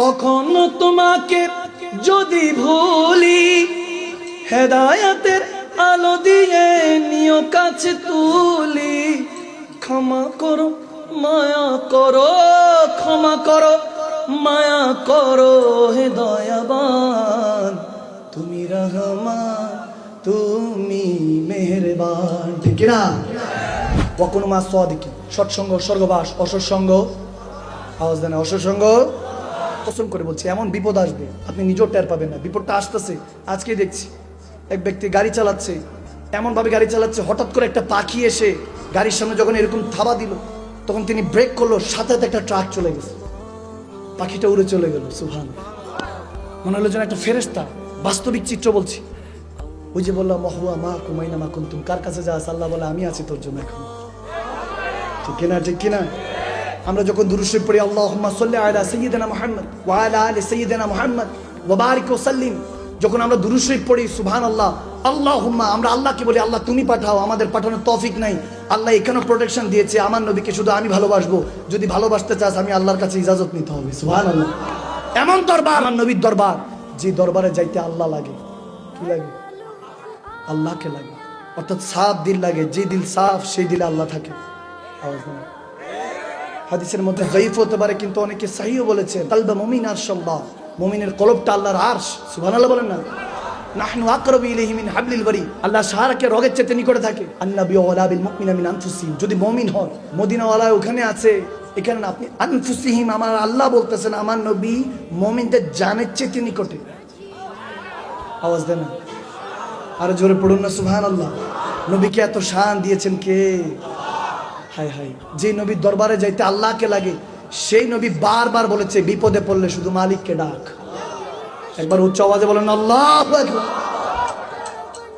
কখনো তোমাকে যদি ভুলি, হেদায়াতের আলো দিয়ে নিও কাছে তুলি। ক্ষমা করো, মায়া করো, ক্ষমা করো, মায়া করো হে দয়াবান। তুমি রহমান, তুমি মেহেরবান। ঠিক না কখনো মা সদিকে সৎসঙ্গ, স্বর্গবাস, অসৎসঙ্গ। আওয়াজ দেন, অসৎসঙ্গ। কসম করে বলছি, এমন বিপদ আসবে, আপনি নিজেও টের পাবেন না। বিপদটা আসতেছে আজকে দেখছি। এক ব্যক্তি গাড়ি চালাচ্ছে, এমনভাবে গাড়ি চালাচ্ছে, হঠাৎ করে একটা পাখি এসে গাড়ির সামনে যখন এরকম থাবা দিল, তখন তিনি ব্রেক করল, সাথে সাথে একটা ট্রাক চলে গেছে। পাখিটা উড়ে চলে গেল সুভান মনে হলো যেন একটা ফেরেস্তা বাস্তবিক চিত্র বলছি। ওই যে বললাম মহুয়া মা কুমাইনা মা কুন্তুম, কার কাছে যা আল্লাহ বলে, আমি আছি তোর জন্য এখন। কিনা ঠিক কিনা আমরা যখন দুরুশরীফ পড়ি, আল্লাহুম্মা সাল্লি আলা সাইয়্যিদিনা মুহাম্মদ ওয়া আলা আলি সাইয়্যিদিনা মুহাম্মদ ওয়া বারিক যখন আমরা দুরুশরীফ পড়ি, সুবহানাল্লাহ, আল্লাহুম্মা, আমরা আল্লাহকে বলি, আল্লাহ তুমি পাঠাও, আমাদের পাঠানোর তৌফিক নাই। আল্লাহ এখানেও প্রোটেকশন দিয়েছে, আমার নবীকে শুধু আমি ভালোবাসবো। যদি ভালোবাসতে চাস, আমি আল্লাহর কাছে ইজাজত নিতে হবে, সুবহানাল্লাহ। এমন দরবার, আমার নবীর দরবার, যে দরবারে যাইতে আল্লাহ লাগে। কি লাগে? আল্লাহকে লাগে। অর্থাৎ সাফ দিল লাগে, যে দিল সাফ, সেই দিলে আল্লাহ থাকে। আওয়াজ। হাদিসের মধ্যে জয়ীফ হতে পারে, কিন্তু অনেকে সাহিও বলেছেন, কালবা মমিন আর সল্লাহ মমিনের কলবটা আল্লাহর আরশ। সুবহানাল্লাহ বলেন না। নাহনু আকরাবু ইলাইহি মিন হাবলিল বারি আল্লাহ রগের নিকটে থাকে। আন্নাবি ওয়ালা বিল মুমিনা মিন আনফুসিহিম। যদি হন মদিনা ওয়ালা ওখানে আছে, এখানে আপনি আনফুসিহিম, আমার আল্লাহ বলতেছেন, আমার নবী মুমিনদের জানের চেতে নিকটে আওয়াজ দেন আরও জোরে পড়ুন না সুবহান আল্লাহ নবীকে এত শান দিয়েছেন কে? হাই হায়। যে নবীর দরবারে যাইতে আল্লাহকে লাগে, সেই নবী বারবার বলেছে, বিপদে পড়লে শুধু মালিককে ডাক। একবার উচ্চ আওয়াজে বলেন, আল্লাহ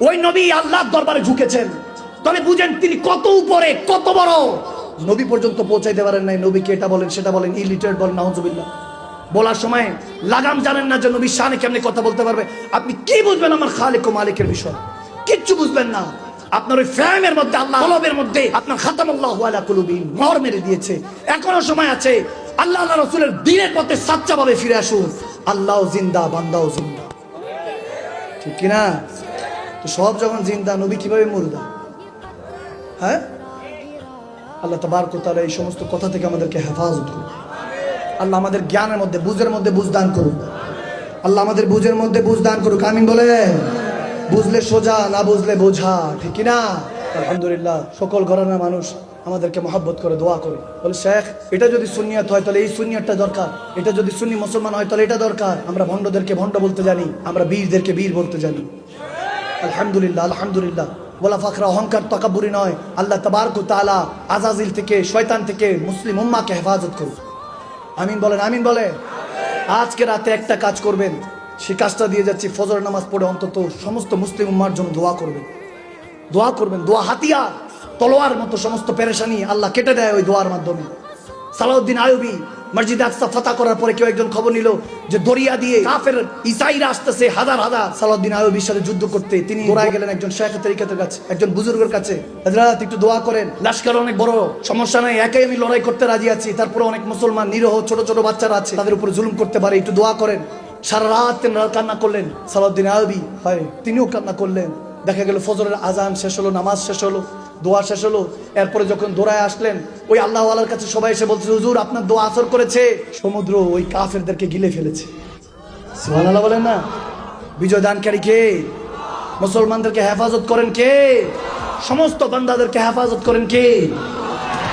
ওই নবী আল্লাহর দরবারে ঝুঁকেছেন তবে বুঝেন তিনি কত উপরে, কত বড়। নবী পর্যন্ত পৌঁছাইতে পারেন নাই। নবীকে এটা বলেন, সেটা বলেন ইলিটারেট বলেন, নাউজুবিল্লাহ। বলার সময় লাগাম জানেন না যে নবী শানে কেমনে কথা বলতে পারবে। আপনি কি বুঝবেন আমার খালেক ও মালিকের বিষয়? কিচ্ছু বুঝবেন না। আপনার ওই ফ্যামের মধ্যে আল্লাহ কলবের মধ্যে, আপনার খাতামুল্লাহ আলা কুলুবি মর মেরে দিয়েছে। এখনও সময় আছে, আল্লাহ আল্লাহ রসুলের দিনের পথে সাচ্চা ভাবে ফিরে আসুন। আল্লাহ জিন্দা, বান্দাও জিন্দা। ঠিক কিনা? তো সব যখন জিন্দা, নবী কীভাবে মুর্দা হ্যাঁ? আল্লাহ তবার কোতালা এই সমস্ত কথা থেকে আমাদেরকে হেফাজত করুন। আল্লাহ আমাদের জ্ঞানের মধ্যে, বুঝের মধ্যে বুঝ দান করুন আল্লাহ আমাদের বুঝের মধ্যে বুঝ দান করুক। আমিন বলে বুঝলে সোজা, না বুঝলে বোঝা, ঠিক না আলহামদুলিল্লাহ, সকল ঘরানার মানুষ আমাদেরকে মহাব্বত করে, দোয়া করে। বলে, শেখ, এটা যদি সুনিয়াত হয়, তাহলে এই সুনিয়াতটা দরকার। এটা যদি সুন্নি মুসলমান হয়, তাহলে এটা দরকার। আমরা ভণ্ডদেরকে ভণ্ড বলতে জানি, আমরা বীরদেরকে বীর বলতে জানি। আলহামদুলিল্লাহ আলহামদুলিল্লাহ। বলা ফাখরা অহংকার তকাবুরি নয়। আল্লাহ তবারকু তালা আজাজিল থেকে, শয়তান থেকে মুসলিম উম্মাকে হেফাজত করুন আমিন বলেন, আমিন বলে। আজকে রাতে একটা কাজ করবেন। সেই কাজটা দিয়ে যাচ্ছি, ফজর নামাজ পড়ে অন্তত সমস্ত মুসলিম উম্মার জন্য দোয়া করবেন। দোয়া করবেন, দোয়া হাতিয়ার, তলোয়ার মতো সমস্ত পেরেশানি আল্লাহ কেটে দেয় ওই দোয়ার মাধ্যমে। সালাউদ্দিন আয়ুবী মসজিদ আকসা ফাতা করার পরে কেউ একজন খবর নিল যে দরিয়া দিয়ে কাফের ইসাইরা আসতেছে হাজার হাজার। সালাউদ্দিন আয়ুবীর সাথে যুদ্ধ করতে তিনি দৌড়ায় গেলেন একজন শেখ তরিকাতের কাছে, একজন বুজুর্গের কাছে। একটু দোয়া করেন। লাস্কার অনেক বড়, সমস্যা নাই একাই আমি লড়াই করতে রাজি আছি। তারপরে অনেক মুসলমান নিরহ ছোট ছোট বাচ্চারা আছে, তাদের উপর জুলুম করতে পারে, একটু দোয়া করেন। সারা রাত তিনি কান্না করলেন, সালাউদ্দিন আয়ুবী হয়, তিনিও কান্না করলেন। দেখা গেল ফজরের আজান শেষ হলো, নামাজ শেষ হলো, দোয়া শেষ হলো। এরপরে যখন দৌড়ায় আসলেন, ওই আল্লাহ আল্লাহর কাছে সবাই এসে বলছে, হুজুর, আপনার দোয়া আসর করেছে। সমুদ্র ওই কাফেরদেরকে গিলে ফেলেছে। সুবহানাল্লাহ বলেন না? বিজয় দানকারী কে? মুসলমানদেরকে হেফাজত করেন কে? সমস্ত বান্দাদেরকে হেফাজত করেন কে?